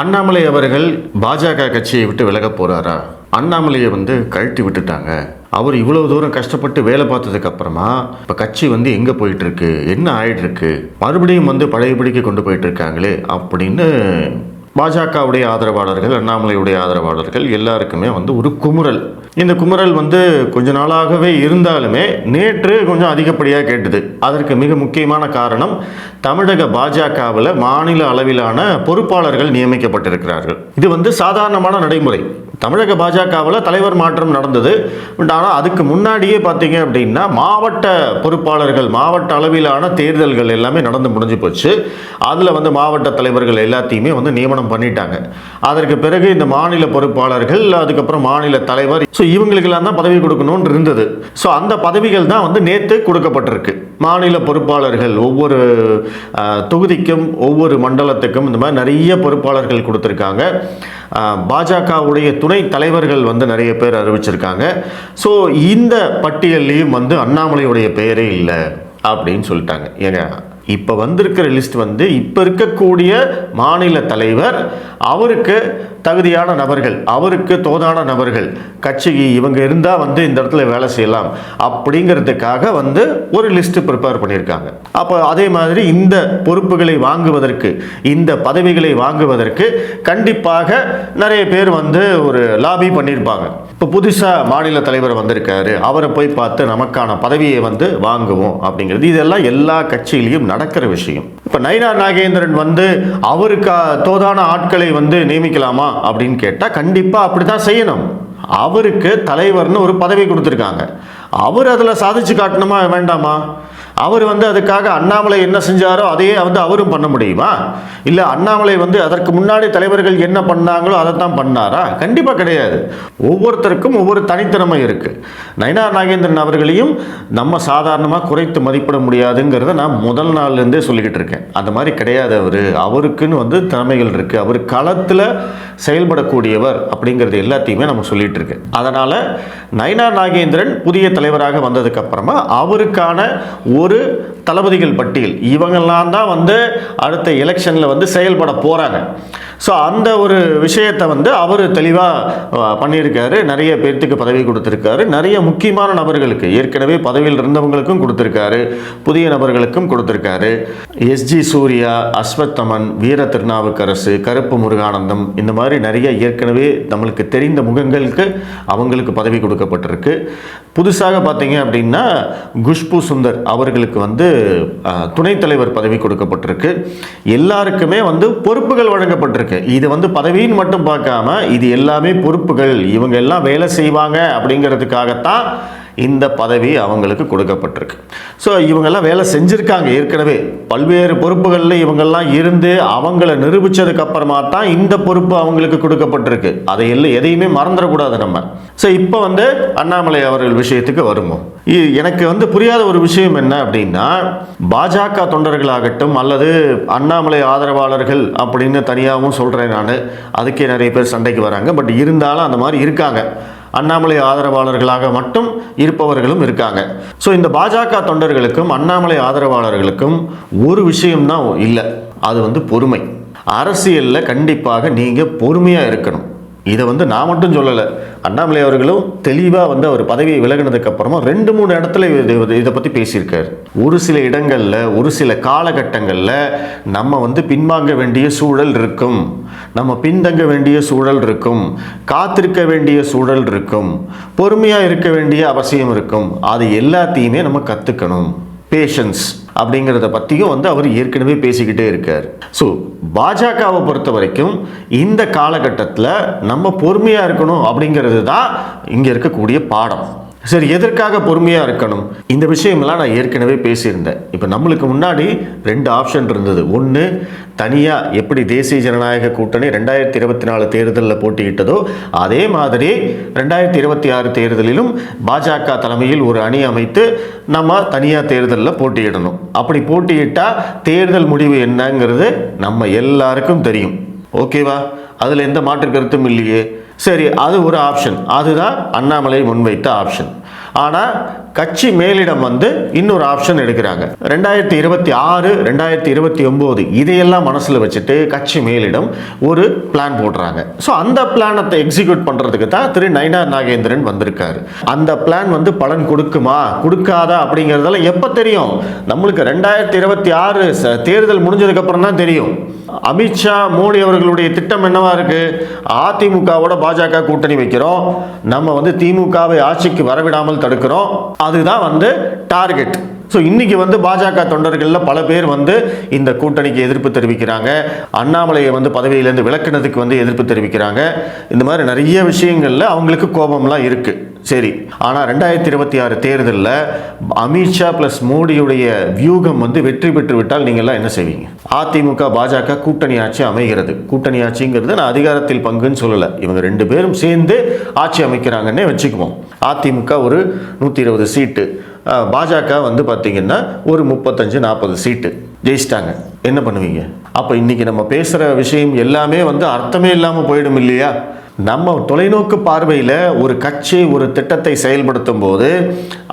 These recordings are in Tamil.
அண்ணாமலை அவர்கள் பாஜக கட்சியை விட்டு விலக போறாரா? அண்ணாமலையை வந்து கழட்டி விட்டுட்டாங்க. அவர் இவ்வளவு தூரம் கஷ்டப்பட்டு வேலை பார்த்ததுக்கு அப்புறமா இப்போ கட்சி வந்து எங்கே போயிட்டு இருக்கு? என்ன ஆயிட்டு இருக்கு? மறுபடியும் வந்து பழையபடிக்கு கொண்டு போயிட்டு இருக்காங்களே அப்படின்னு பாஜகவுடைய ஆதரவாளர்கள் அண்ணாமலையுடைய ஆதரவாளர்கள் எல்லாருக்குமே வந்து ஒரு குமுறல். இந்த குமுறல் வந்து கொஞ்ச நாளாகவே இருந்தாலுமே நேற்று கொஞ்சம் அதிகப்படியாக கேட்டது. அதற்கு மிக முக்கியமான காரணம் தமிழக பாஜகவில் மாநில அளவிலான பொறுப்பாளர்கள் நியமிக்கப்பட்டிருக்கிறார்கள். இது வந்து சாதாரணமான நடைமுறை. தமிழக பாஜகவில் தலைவர் மாற்றம் நடந்தது. பட் ஆனால் அதுக்கு முன்னாடியே பார்த்தீங்க அப்படின்னா மாவட்ட பொறுப்பாளர்கள் மாவட்ட அளவிலான தேர்தல்கள் எல்லாமே நடந்து முடிஞ்சு போச்சு. அதில் வந்து மாவட்ட தலைவர்கள் எல்லாத்தையுமே வந்து நியமனம் பண்ணிட்டாங்க. அதற்கு பிறகு இந்த மாநில பொறுப்பாளர்கள் அதுக்கப்புறம் மாநில தலைவர் ஸோ இவங்களுக்கெல்லாம் தான் பதவி கொடுக்கணும்னு இருந்தது. ஸோ அந்த பதவிகள் தான் வந்து நேற்று கொடுக்கப்பட்டிருக்கு. மாநில பொறுப்பாளர்கள் ஒவ்வொரு தொகுதிக்கும் ஒவ்வொரு மண்டலத்துக்கும் இந்த மாதிரி நிறைய பொறுப்பாளர்கள் கொடுத்துருக்காங்க. பாஜகவுடைய துணை தலைவர்கள் வந்து நிறைய பேர் அறிவிச்சிருக்காங்க. ஸோ இந்த பட்டியல்லையும் வந்து அண்ணாமலையுடைய பெயரே இல்லை அப்படின்னு சொல்லிட்டாங்க. ஏங்க இப்போ வந்திருக்கிற லிஸ்ட் வந்து இப்போ இருக்கக்கூடிய மாநில தலைவர் அவருக்கு தகுதியான நபர்கள் அவருக்கு தோதான நபர்கள் கட்சிக்கு இவங்க இருந்தால் வந்து இந்த இடத்துல வேலை செய்யலாம் அப்படிங்கிறதுக்காக வந்து ஒரு லிஸ்ட் ப்ரிப்பேர் பண்ணியிருக்காங்க. அப்போ அதே மாதிரி இந்த பொறுப்புகளை வாங்குவதற்கு இந்த பதவிகளை வாங்குவதற்கு கண்டிப்பாக நிறைய பேர் வந்து ஒரு லாபி பண்ணியிருப்பாங்க. இப்போ புதுசாக மாநில தலைவர் வந்திருக்காரு அவரை போய் பார்த்து நமக்கான பதவியை வந்து வாங்குவோம் அப்படிங்கிறது. இதெல்லாம் எல்லா கட்சியிலையும் நடக்கிற விஷயம். இப்போ நயினார் நாகேந்திரன் வந்து அவருக்கு தோதான ஆட்களை வந்து நியமிக்கலாமா அப்படின்னு கேட்டால் கண்டிப்பாக அப்படி தான் செய்யணும். அவருக்கு தலைவர்னு ஒரு பதவி கொடுத்துருக்காங்க. அவர் அதில் சாதிச்சு காட்டணுமா வேண்டாமா? அவர் வந்து அதுக்காக அண்ணாமலை என்ன செஞ்சாரோ அதையே வந்து அவரும் பண்ண முடியுமா? இல்லை அண்ணாமலை வந்து அதற்கு முன்னாடி தலைவர்கள் என்ன பண்ணாங்களோ அதை தான் பண்ணாரா? கண்டிப்பாக கிடையாது. ஒவ்வொருத்தருக்கும் ஒவ்வொரு தனித்திறமை இருக்குது நயனார் நாகேந்திரன் அவர்களையும் நம்ம சாதாரணமாக குறைத்து மதிப்பிட முடியாதுங்கிறத நான் முதல் நாள்லேருந்தே சொல்லிக்கிட்டு இருக்கேன். அந்த மாதிரி கிடையாது அவர். அவருக்குன்னு வந்து திறமைகள் இருக்குது அவர் களத்தில் செயல்படக்கூடியவர் அப்படிங்கிறது எல்லாத்தையுமே நம்ம சொல்லிகிட்டு இருக்கேன். அதனால் நயனார் நாகேந்திரன் புதிய தலைவராக வந்ததுக்கப்புறமா அவருக்கான ஒரு ஒரு தளபதிகள் பட்டியல். இவங்கெல்லாம் தான் வந்து அடுத்த எலெக்ஷனில் வந்து செயல்பட போகிறாங்க ஸோ அந்த ஒரு விஷயத்தை வந்து அவர் தெளிவாக பண்ணியிருக்காரு. நிறைய பேர்த்துக்கு பதவி கொடுத்துருக்காரு. நிறைய முக்கியமான நபர்களுக்கு ஏற்கனவே பதவியில் இருந்தவங்களுக்கும் கொடுத்துருக்காரு. புதிய நபர்களுக்கும் கொடுத்துருக்காரு. எஸ்ஜி சூர்யா அஸ்வத்தமன் வீர திருநாவுக்கரசு கருப்பு முருகானந்தம் இந்த மாதிரி நிறைய ஏற்கனவே நம்மளுக்கு தெரிந்த முகங்களுக்கு அவங்களுக்கு பதவி கொடுக்கப்பட்டிருக்கு. புதுசாக பார்த்தீங்க அப்படின்னா குஷ்பு சுந்தர் அவர்களுக்கு வந்து துணைத் தலைவர் பதவி கொடுக்கப்பட்டிருக்கு. எல்லாருக்குமே வந்து பொறுப்புகள் வழங்கப்பட்டிருக்கு. இது வந்து பதவின்னு மட்டும் பார்க்காம இது எல்லாமே பொறுப்புகள். இவங்க எல்லாம் வேலை செய்வாங்க அப்படிங்கிறதுக்காகத்தான் இந்த பதவி அவங்களுக்கு கொடுக்கப்பட்டிருக்கு. ஸோ இவங்கெல்லாம் வேலை செஞ்சுருக்காங்க. ஏற்கனவே பல்வேறு பொறுப்புகளில் இவங்கெல்லாம் இருந்து அவங்கள நிரூபித்ததுக்கப்புறமா தான் இந்த பொறுப்பு அவங்களுக்கு கொடுக்கப்பட்டிருக்கு. அதை எல்லாம் எதையுமே மறந்துடக்கூடாது நம்ம. ஸோ இப்போ வந்து அண்ணாமலை அவர்கள் விஷயத்துக்கு வருமோ இ- எனக்கு வந்து புரியாத ஒரு விஷயம் என்ன அப்படின்னா பாஜக தொண்டர்களாகட்டும் அல்லது அண்ணாமலை ஆதரவாளர்கள் அப்படின்னு தனியாகவும் சொல்கிறேன் நான். அதுக்கே நிறைய பேர் சண்டைக்கு வராங்க. பட் இருந்தாலும் அந்த மாதிரி இருக்காங்க. அண்ணாமலை ஆதரவாளர்களாக மட்டும் இருப்பவர்களும் இருக்காங்க. ஸோ இந்த பாஜக தொண்டர்களுக்கும் அண்ணாமலை ஆதரவாளர்களுக்கும் ஒரு விஷயம்தான் இல்லை. அது வந்து பொறுமை. அரசியலில் கண்டிப்பாக நீங்கள் பொறுமையாக இருக்கணும். இதை வந்து நான் மட்டும் சொல்லலை. அண்ணாமலை அவர்களும் தெளிவாக வந்து அவர் பதவியை விலகினதுக்கு அப்புறமா ரெண்டு மூணு இடத்துல இது- இதை பற்றி பேசியிருக்காரு. ஒரு சில இடங்களில் ஒரு சில காலகட்டங்களில் நம்ம வந்து பின்வாங்க வேண்டிய சூழல் இருக்கும். நம்ம பின்தங்க வேண்டிய சூழல் இருக்கும். காத்திருக்க வேண்டிய சூழல் இருக்கும். பொறுமையாக இருக்க வேண்டிய அவசியம் இருக்கும். அது எல்லாத்தையுமே நம்ம கற்றுக்கணும் பேஷன்ஸ் அப்படிங்கிறத பற்றியும் வந்து அவர் ஏற்கனவே பேசிக்கிட்டே இருக்கார். ஸோ பாஜகவை பொறுத்த வரைக்கும் இந்த காலகட்டத்தில் நம்ம பொறுமையாக இருக்கணும் அப்படிங்கிறது தான் இங்கே இருக்கக்கூடிய பாடம். சரி எதற்காக பொறுமையாக இருக்கணும்? இந்த விஷயமெல்லாம் நான் ஏற்கனவே பேசியிருந்தேன். இப்போ நம்மளுக்கு முன்னாடி ரெண்டு ஆப்ஷன் இருந்தது. ஒன்று தனியாக எப்படி தேசிய ஜனநாயக கூட்டணி ரெண்டாயிரத்தி இருபத்தி நாலு தேர்தலில் போட்டியிட்டதோ அதே மாதிரி ரெண்டாயிரத்தி இருபத்தி ஆறு தேர்தலிலும் பாஜக தலைமையில் ஒரு அணி அமைத்து நம்ம தனியாக தேர்தலில் போட்டியிடணும். அப்படி போட்டியிட்டால் தேர்தல் முடிவு என்னங்கிறது நம்ம எல்லாருக்கும் தெரியும். ஓகேவா அதில் எந்த மாற்று கருத்தும் இல்லையே. சரி அது ஒரு ஆப்ஷன் அதுதான் அண்ணாமலை முன்வைத்த ஆப்ஷன் ஆனால் கட்சி மேலிடம் வந்து இன்னொரு ஆப்ஷன் எடுக்கிறாங்க. ரெண்டாயிரத்தி இருபத்தி ஆறு ரெண்டாயிரத்தி இருபத்தி ஒன்பது இதையெல்லாம் மனசில் வச்சுட்டு கட்சி மேலிடம் ஒரு பிளான் போடுறாங்க. ஸோ அந்த பிளானத்தை எக்ஸிக்யூட் பண்ணுறதுக்கு தான் திரு நயனார் நாகேந்திரன் வந்திருக்காரு. அந்த பிளான் வந்து பலன் கொடுக்குமா? கொடுக்காதா அப்படிங்கிறதெல்லாம் எப்போ தெரியும்? நம்மளுக்கு ரெண்டாயிரத்தி இருபத்தி ஆறு தேர்தல் முடிஞ்சதுக்கப்புறம் தான் தெரியும். அமித்ஷா மோடி அவர்களுடைய திட்டம் என்னவா இருக்கு? அதிமுகவோட பாஜக கூட்டணி வைக்கிறோம். நம்ம வந்து திமுகவை ஆட்சிக்கு வரவிடாமல் தடுக்கிறோம். அதுதான் வந்து டார்கெட். ஸோ இன்றைக்கி வந்து பாஜக தொண்டர்களில் பல பேர் வந்து இந்த கூட்டணிக்கு எதிர்ப்பு தெரிவிக்கிறாங்க. அண்ணாமலையை வந்து பதவியிலேருந்து விளக்குனதுக்கு வந்து எதிர்ப்பு தெரிவிக்கிறாங்க. இந்த மாதிரி நிறைய விஷயங்களில் அவங்களுக்கு கோபம்லாம் இருக்குது சரி ஆனால் ரெண்டாயிரத்தி இருபத்தி ஆறு தேர்தலில் அமித்ஷா ப்ளஸ் மோடியுடைய வியூகம் வந்து வெற்றி பெற்று விட்டால் நீங்கள்லாம் என்ன செய்வீங்க? அதிமுக பாஜக கூட்டணி ஆட்சி அமைகிறது. கூட்டணி ஆட்சிங்கிறது நான் அதிகாரத்தில் பங்குன்னு சொல்லலை. இவங்க ரெண்டு பேரும் சேர்ந்து ஆட்சி அமைக்கிறாங்கன்னே வச்சுக்குவோம். அதிமுக ஒரு நூற்றி இருபது சீட்டு பாஜக வந்து பார்த்தீங்கன்னா ஒரு முப்பத்தஞ்சு நாற்பது சீட்டு ஜெயிச்சிட்டாங்க. என்ன பண்ணுவீங்க? அப்போ இன்றைக்கி நம்ம பேசுகிற விஷயம் எல்லாமே வந்து அர்த்தமே இல்லாமல் போயிடும் இல்லையா? நம்ம தொலைநோக்கு பார்வையில் ஒரு கட்சி ஒரு திட்டத்தை செயல்படுத்தும் போது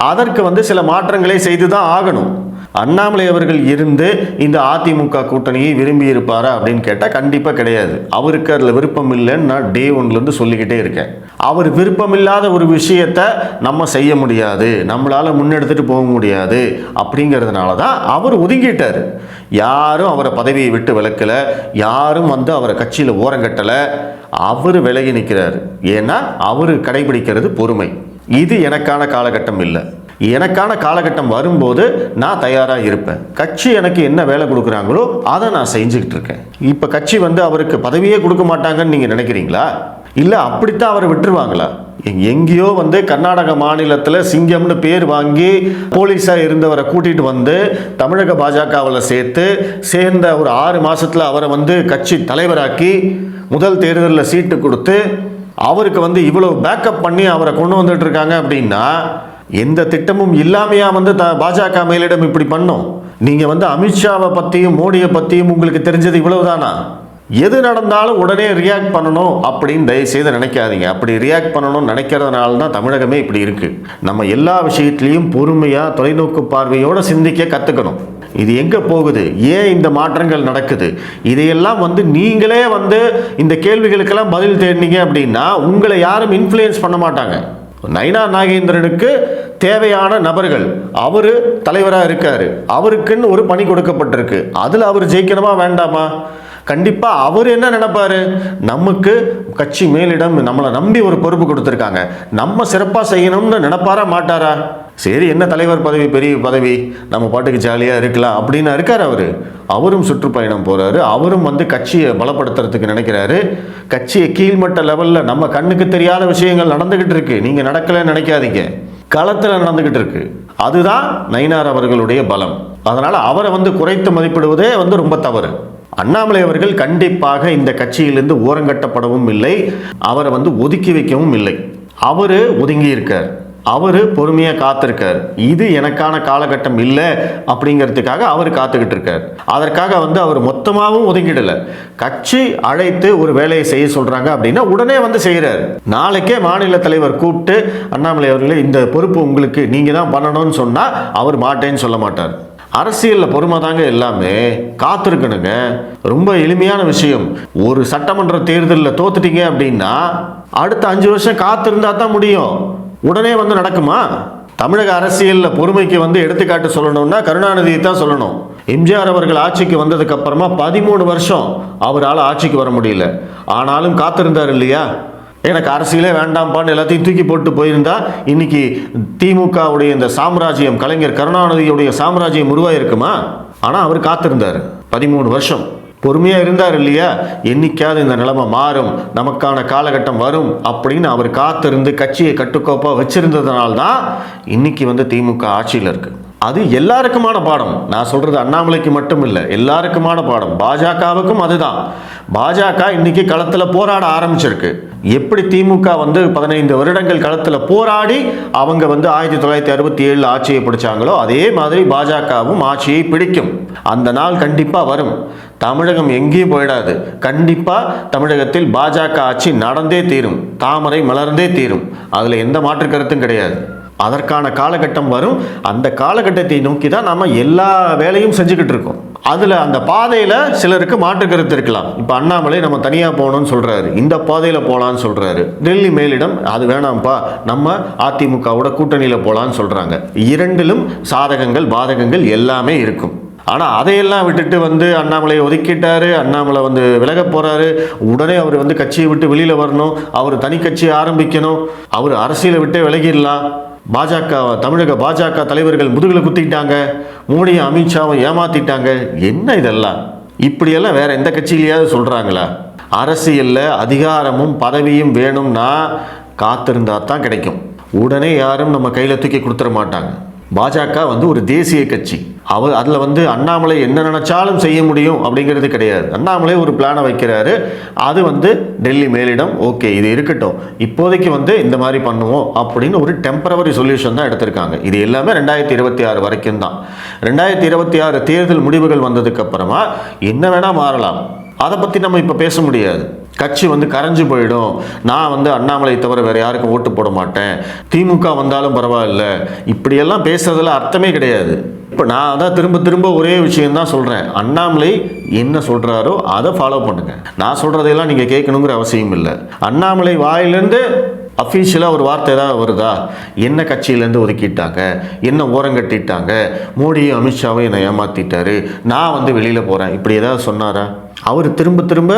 அதற்கு வந்து சில மாற்றங்களை செய்து தான் ஆகணும். அண்ணாமலை அவர்கள் இருந்து இந்த அதிமுக கூட்டணியை விரும்பி இருப்பாரா அப்படின்னு கேட்டால் கண்டிப்பாக கிடையாது. அவருக்கு அதில் விருப்பம் இல்லைன்னு நான் டே ஒன்லேருந்து சொல்லிக்கிட்டே இருக்கேன். அவர் விருப்பமில்லாத ஒரு விஷயத்தை நம்ம செய்ய முடியாது. நம்மளால் முன்னெடுத்துட்டு போக முடியாது அப்படிங்கிறதுனால தான் அவர் ஒதுங்கிட்டார். யாரும் அவரை பதவியை விட்டு விளக்கலை யாரும் வந்து அவரை கட்சியில் ஓரங்கட்டலை அவர் விலகி நிற்கிறார் ஏன்னா அவர் கடைபிடிக்கிறது பொறுமை. இது எனக்கான காலகட்டம் இல்லை. எனக்கான காலகட்டம் வரும்போது நான் தயாராக இருப்பேன். கட்சி எனக்கு என்ன வேலை கொடுக்குறாங்களோ அதை நான் செஞ்சுக்கிட்டு இருக்கேன். இப்போ கட்சி வந்து அவருக்கு பதவியே கொடுக்க மாட்டாங்கன்னு நீங்கள் நினைக்கிறீங்களா? இல்லை அப்படித்தான் அவரை விட்டுருவாங்களா? எங்கேயோ வந்து கர்நாடக மாநிலத்தில் சிங்கம்னு பேர் வாங்கி போலீஸாக இருந்தவரை கூட்டிகிட்டு வந்து தமிழக பாஜகவில் சேர்த்து சேர்ந்த ஒரு ஆறு மாதத்தில் அவரை வந்து கட்சி தலைவராக்கி முதல் தேர்தலில் சீட்டு கொடுத்து அவருக்கு வந்து இவ்வளோ பேக்கப் பண்ணி அவரை கொண்டு வந்துட்டு இருக்காங்க அப்படின்னா எந்த திட்டமும் இல்லாமையா வந்து த பாஜக மேலிடம் இப்படி பண்ணும்? நீங்கள் வந்து அமித்ஷாவை பற்றியும் மோடியை பற்றியும் உங்களுக்கு தெரிஞ்சது இவ்வளவுதானா? எது நடந்தாலும் உடனே ரியாக்ட் பண்ணணும் அப்படின்னு தயவுசெய்து நினைக்காதீங்க. அப்படி ரியாக்ட் பண்ணணும்னு நினைக்கிறதுனால தான் தமிழகமே இப்படி இருக்குது நம்ம எல்லா விஷயத்துலேயும் பொறுமையாக தொலைநோக்கு பார்வையோடு சிந்திக்க கற்றுக்கணும் இது எங்கே போகுது? ஏன் இந்த மாற்றங்கள் நடக்குது? இதையெல்லாம் வந்து நீங்களே வந்து இந்த கேள்விகளுக்கெல்லாம் பதில் தேடினீங்க அப்படின்னா உங்களை யாரும் இன்ஃப்ளூயன்ஸ் பண்ண மாட்டாங்க. நைனா நாகேந்திரனுக்கு தேவையான நபர்கள். அவர் தலைவராக இருக்கார். அவருக்குன்னு ஒரு பணி கொடுக்கப்பட்டிருக்கு. அதில் அவர் ஜெயிக்கணுமா வேண்டாமா? கண்டிப்பாக அவர் என்ன நினைப்பாரு? நமக்கு கட்சி மேலிடம் நம்மளை நம்பி ஒரு பொறுப்பு கொடுத்துருக்காங்க. நம்ம சிறப்பாக செய்யணும்னு நினைப்பாரா மாட்டாரா? சரி என்ன தலைவர் பதவி பெரிய பதவி? நம்ம பாட்டுக்கு ஜாலியாக இருக்கலாம். அப்படின்னு இருக்கார் அவர். அவரும் சுற்றுப்பயணம் போகிறாரு அவரும் வந்து கட்சியை பலப்படுத்துறதுக்கு நினைக்கிறாரு. கட்சியை கீழ்மட்ட லெவலில் நம்ம கண்ணுக்கு தெரியாத விஷயங்கள் நடந்துக்கிட்டு இருக்கு. நீங்கள் நடக்கலன்னு நினைக்காதீங்க. களத்தில் நடந்துக்கிட்டு இருக்கு. அதுதான் நயினார் அவர்களுடைய பலம். அதனால் அவரை வந்து குறைத்து மதிப்பிடுவதே வந்து ரொம்ப தவறு. அண்ணாமலை அவர்கள் கண்டிப்பாக இந்த கட்சியிலிருந்து ஓரங்கட்டப்படவும் இல்லை. அவரை வந்து ஒதுக்கி வைக்கவும் இல்லை. அவர் ஒதுங்கி இருக்கார் அவர் பொறுமையாக காத்திருக்கார். இது எனக்கான காலகட்டம் இல்லை அப்படிங்கிறதுக்காக அவர் காத்துக்கிட்டு இருக்கார். அதற்காக வந்து அவர் மொத்தமாகவும் ஒதுங்கிடலை. கட்சி அழைத்து ஒரு வேலையை செய்ய சொல்கிறாங்க அப்படின்னா உடனே வந்து செய்கிறார் நாளைக்கே மாநில தலைவர் கூப்பிட்டு அண்ணாமலை அவர்களே இந்த பொறுப்பு உங்களுக்கு நீங்கள் தான் பண்ணணும்னு சொன்னால் அவர் மாட்டேன்னு சொல்ல மாட்டார். அரசியலில் பொறுமை தாங்க எல்லாமே. காத்திருக்கணுங்க. ரொம்ப எளிமையான விஷயம். ஒரு சட்டமன்ற தேர்தலில் தோத்துட்டீங்க அப்படின்னா அடுத்த அஞ்சு வருஷம் காத்திருந்தா தான் முடியும். உடனே வந்து நடக்குமா? தமிழக அரசியலில் பொறுமைக்கு வந்து எடுத்துக்காட்டு சொல்லணும்னா கருணாநிதியை தான் சொல்லணும். எம்ஜிஆர் அவர்கள் ஆட்சிக்கு வந்ததுக்கு அப்புறமா பதிமூணு வருஷம் அவரால் ஆட்சிக்கு வர முடியல. ஆனாலும் காத்திருந்தார் இல்லையா? எனக்கு அரசியலே வேண்டாம்ப்பான்னு எல்லாத்தையும் தூக்கி போட்டு போயிருந்தா இன்னைக்கு திமுகவுடைய இந்த சாம்ராஜ்யம் கலைஞர் கருணாநிதியுடைய சாம்ராஜ்யம் உருவாயிருக்குமா? ஆனால் அவர் காத்திருந்தார். பதிமூணு வருஷம். பொறுமையாக இருந்தார் இல்லையா? என்னைக்காவது இந்த நிலைமை மாறும். நமக்கான காலகட்டம் வரும் அப்படின்னு அவர் காத்திருந்து கட்சியை கட்டுக்கோப்பாக வச்சிருந்ததுனால தான் இன்னைக்கு வந்து திமுக ஆட்சியில் இருக்கு. அது எல்லாருக்குமான பாடம். நான் சொல்றது அண்ணாமலைக்கு மட்டும் இல்லை எல்லாருக்குமான பாடம். பாஜகவுக்கும் அதுதான். பாஜக இன்னைக்கு களத்தில் போராட ஆரம்பிச்சிருக்கு. எப்படி திமுக வந்து பதினைந்து வருடங்கள் களத்தில் போராடி அவங்க வந்து ஆயிரத்தி தொள்ளாயிரத்தி அறுபத்தி ஏழில் ஆட்சியை பிடிச்சாங்களோ அதே மாதிரி பாஜகவும் ஆட்சியை பிடிக்கும். அந்த நாள் கண்டிப்பாக வரும். தமிழகம் எங்கேயும் போயிடாது. கண்டிப்பாக தமிழகத்தில் பாஜக ஆட்சி நடந்தே தீரும். தாமரை மலர்ந்தே தீரும். அதில் எந்த மாற்று கருத்தும் கிடையாது. அதற்கான காலகட்டம் வரும். அந்த காலகட்டத்தை நோக்கி தான் நம்ம எல்லா வேலையும் செஞ்சுக்கிட்டு இருக்கோம். அதில் அந்த பாதையில் சிலருக்கு மாற்று கருத்து இருக்கலாம். இப்போ அண்ணாமலை நம்ம தனியாக போகணும்னு சொல்கிறாரு இந்த பாதையில் போகலான்னு சொல்கிறாரு டெல்லி மேலிடம் அது வேணாம்ப்பா. நம்ம அதிமுகவோட கூட்டணியில் போகலான்னு சொல்கிறாங்க இரண்டிலும் சாதகங்கள் பாதகங்கள் எல்லாமே இருக்கும். ஆனால் அதையெல்லாம் விட்டுட்டு வந்து அண்ணாமலையை ஒதுக்கிட்டாரு அண்ணாமலை வந்து விலக போகிறாரு உடனே அவர் வந்து கட்சியை விட்டு வெளியில் வரணும். அவர் தனி கட்சியை ஆரம்பிக்கணும். அவர் அரசியலை விட்டே விலகிடலாம். பாஜக தமிழக பாஜக தலைவர்கள் முதுகில் குத்திட்டாங்க மோடியும் அமித்ஷாவும் ஏமாத்திட்டாங்க. என்ன இதெல்லாம்? இப்படியெல்லாம் வேற எந்த கட்சியிலையாவது சொல்கிறாங்களா அரசியலில் அதிகாரமும் பதவியும் வேணும்னா காத்திருந்தா தான் கிடைக்கும். உடனே யாரும் நம்ம கையில் தூக்கி கொடுத்துட மாட்டாங்க. பாஜக வந்து ஒரு தேசிய கட்சி. அவர் அதில் வந்து அண்ணாமலை என்ன நினச்சாலும் செய்ய முடியும் அப்படிங்கிறது கிடையாது. அண்ணாமலை ஒரு பிளானை வைக்கிறாரு. அது வந்து டெல்லி மேலிடம் ஓகே இது இருக்கட்டும். இப்போதைக்கு வந்து இந்த மாதிரி பண்ணுவோம் அப்படின்னு ஒரு டெம்பரவரி சொல்யூஷன் தான் எடுத்திருக்காங்க. இது எல்லாமே ரெண்டாயிரத்தி இருபத்தி ஆறு வரைக்கும் தான். ரெண்டாயிரத்தி இருபத்தி ஆறு தேர்தல் முடிவுகள் வந்ததுக்கப்புறமா என்ன வேணால் மாறலாம். அதை பற்றி நம்ம இப்போ பேச முடியாது. கட்சி வந்து கரைஞ்சு போயிடும். நான் வந்து அண்ணாமலை தவிர வேறு யாருக்கும் ஓட்டு போட மாட்டேன். திமுக வந்தாலும் பரவாயில்ல. இப்படியெல்லாம் பேசுறதுல அர்த்தமே கிடையாது. இப்போ நான் அதான் திரும்ப திரும்ப ஒரே விஷயம்தான் சொல்கிறேன் அண்ணாமலை என்ன சொல்கிறாரோ அதை ஃபாலோ பண்ணுங்கள் நான் சொல்கிறதையெல்லாம் நீங்கள் கேட்கணுங்கிற அவசியம் இல்லை. அண்ணாமலை வாயிலேருந்து அஃபீஷியலாக ஒரு வார்த்தை ஏதாவது வருதா? என்ன கட்சியிலேருந்து ஒதுக்கிட்டாங்க? என்ன ஓரங்கட்டிட்டாங்க மோடியும் அமித்ஷாவும் என்னை ஏமாற்றிட்டாரு நான் வந்து வெளியில் போகிறேன் இப்படி ஏதாவது சொன்னாரா? அவர் திரும்ப திரும்ப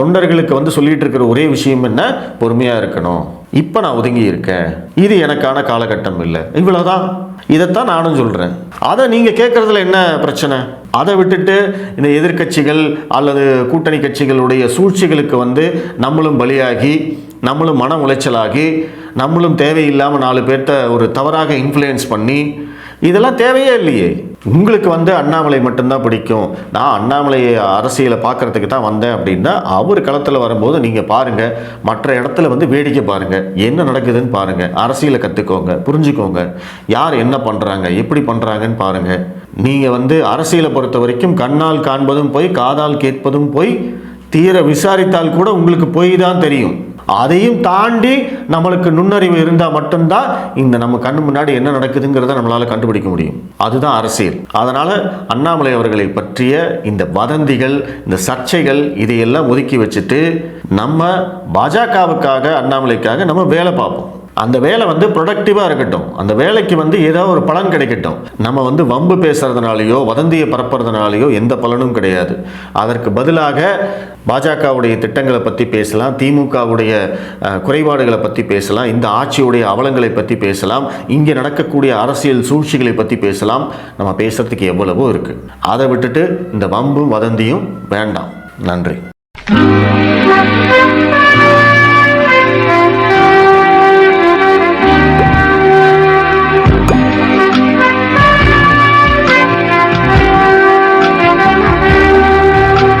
தொண்டர்களுக்கு வந்து சொல்லிகிட்டு இருக்கிற ஒரே விஷயம் என்ன? பொறுமையாக இருக்கணும். இப்போ நான் ஒதுங்கி இருக்கேன். இது எனக்கான காலகட்டம் இல்லை. இவ்வளோதான் இதைத்தான் நானும் சொல்கிறேன் அதை நீங்கள் கேட்குறதுல என்ன பிரச்சனை? அதை விட்டுட்டு இந்த எதிர்க்கட்சிகள் அல்லது கூட்டணி கட்சிகளுடைய சூழ்ச்சிகளுக்கு வந்து நம்மளும் பலியாகி நம்மளும் மன உளைச்சலாகி நம்மளும் தேவையில்லாமல் நாலு பேர்த்த ஒரு தவறாக இன்ஃப்ளூயன்ஸ் பண்ணி இதெல்லாம் தேவையே இல்லையே. உங்களுக்கு வந்து அண்ணாமலை மட்டும்தான் பிடிக்கும். நான் அண்ணாமலை அரசியலை பார்க்கறதுக்கு தான் வந்தேன் அப்படின்னா அவர் களத்தில் வரும்போது நீங்கள் பாருங்கள் மற்ற இடத்துல வந்து வேடிக்கை பாருங்கள் என்ன நடக்குதுன்னு பாருங்கள் அரசியலை கற்றுக்கோங்க புரிஞ்சுக்கோங்க. யார் என்ன பண்ணுறாங்க எப்படி பண்ணுறாங்கன்னு பாருங்கள் நீங்கள் வந்து அரசியலை பொறுத்த வரைக்கும் கண்ணால் காண்பதும் போய் காதால் கேட்பதும் போய் தீர விசாரித்தால் கூட உங்களுக்கு போய் தான் தெரியும். அதையும் தாண்டி நம்மளுக்கு நுண்ணறிவு இருந்தால் மட்டும்தான் இந்த நம்ம கண்ணு முன்னாடி என்ன நடக்குதுங்கிறத நம்மளால் கண்டுபிடிக்க முடியும். அதுதான் அரசியல். அதனால் அண்ணாமலை அவர்களை பற்றிய இந்த வதந்திகள் இந்த சர்ச்சைகள் இதையெல்லாம் ஒதுக்கி வச்சுட்டு நம்ம பாஜகவுக்காக அண்ணாமலைக்காக நம்ம வேலை பார்ப்போம். அந்த வேலை வந்து ப்ரொடக்டிவாக இருக்கட்டும். அந்த வேலைக்கு வந்து ஏதோ ஒரு பலன் கிடைக்கட்டும். நம்ம வந்து வம்பு பேசுறதுனாலையோ வதந்தியை பரப்புறதுனாலையோ எந்த பலனும் கிடையாது. அதற்கு பதிலாக பாஜகவுடைய திட்டங்களை பற்றி பேசலாம் திமுகவுடைய குறைபாடுகளை பற்றி பேசலாம் இந்த ஆட்சியுடைய அவலங்களை பற்றி பேசலாம் இங்கே நடக்கக்கூடிய அரசியல் சூழ்ச்சிகளை பற்றி பேசலாம். நம்ம பேசுறதுக்கு எவ்வளவோ இருக்குது அதை விட்டுட்டு இந்த வம்பும் வதந்தியும் வேண்டாம். நன்றி.